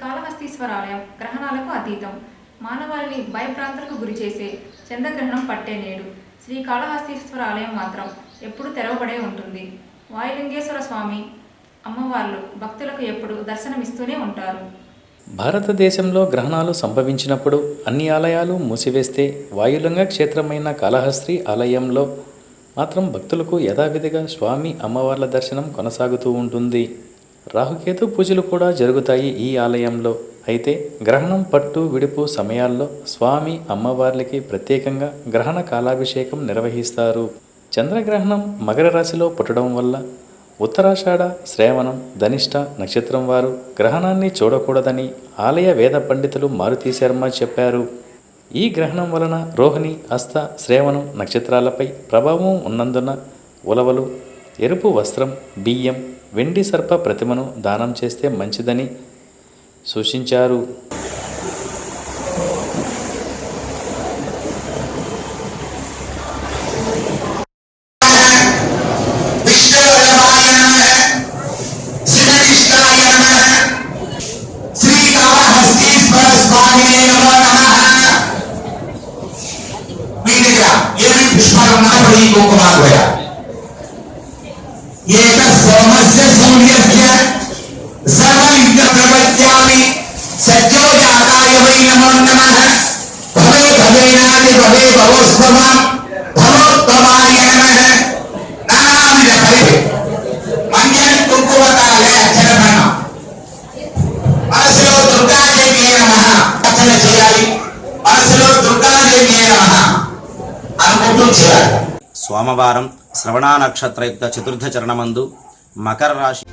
కాళహస్తీశ్వరాలయం గ్రహణాలకు అతీతం. మానవాళిని భయప్రాంతలకు గురి చేసే చంద్రగ్రహణం పట్టే నేడు. శ్రీ కాళహస్తీశ్వర ఆలయం మాత్రం ఎప్పుడు తెరవబడే ఉంటుంది. వాయులింగేశ్వర స్వామి అమ్మవార్లు భక్తులకు ఎప్పుడు దర్శనమిస్తూనే ఉంటారు. భారతదేశంలో గ్రహణాలు సంభవించినప్పుడు అన్ని ఆలయాలు మూసివేస్తే వాయులింగ క్షేత్రమైన కాళహస్త్రి ఆలయంలో మాత్రం భక్తులకు యథావిధిగా స్వామి అమ్మవార్ల దర్శనం కొనసాగుతూ ఉంటుంది. రాహుకేతు పూజలు కూడా జరుగుతాయి ఈ ఆలయంలో. అయితే గ్రహణం పట్టు విడుపు సమయాల్లో స్వామి అమ్మవార్లకి ప్రత్యేకంగా గ్రహణ కాలాభిషేకం నిర్వహిస్తారు. చంద్రగ్రహణం మకర రాశిలో పుట్టడం వల్ల ఉత్తరాషాఢ శ్రవణం ధనిష్ట నక్షత్రం వారు గ్రహణాన్ని చూడకూడదని ఆలయ వేద పండితులు మారుతి శర్మ చెప్పారు. ఈ గ్రహణం వలన రోహిణి హస్త శ్రేవణం నక్షత్రాలపై ప్రభావం ఉన్నందున ఉలవలు ఎరుపు వస్త్రం బియ్యం వెండి సర్ప ప్రతిమను దానం చేస్తే మంచిదని సూచించారు. విష్ణువల్లభాయ నమః. శివనిష్ఠాయ నమః శ్రీకాళహస్తీశ్వర స్వామినే సోమస్య సూర్యస్య సర్వలింగ ప్రపద్యామి సత్యోజాతాయ వై నమో నమః భవే భవేనాది భవే భవోస్తమం భవోత్తమాయ నమః నానావిధ పరిధి మంజన్ కుంకుమతాలే అర్చన బ్రహ్మ మనసులో దుర్గాదేవి నమ అర్చన చేయాలి మనసులో దుర్గాదేవి నమ అనుకుంటూ చేయాలి సోమవారం శ్రవణ నక్షత్రయుక్త చతుర్థ చరణమందు మకర రాశి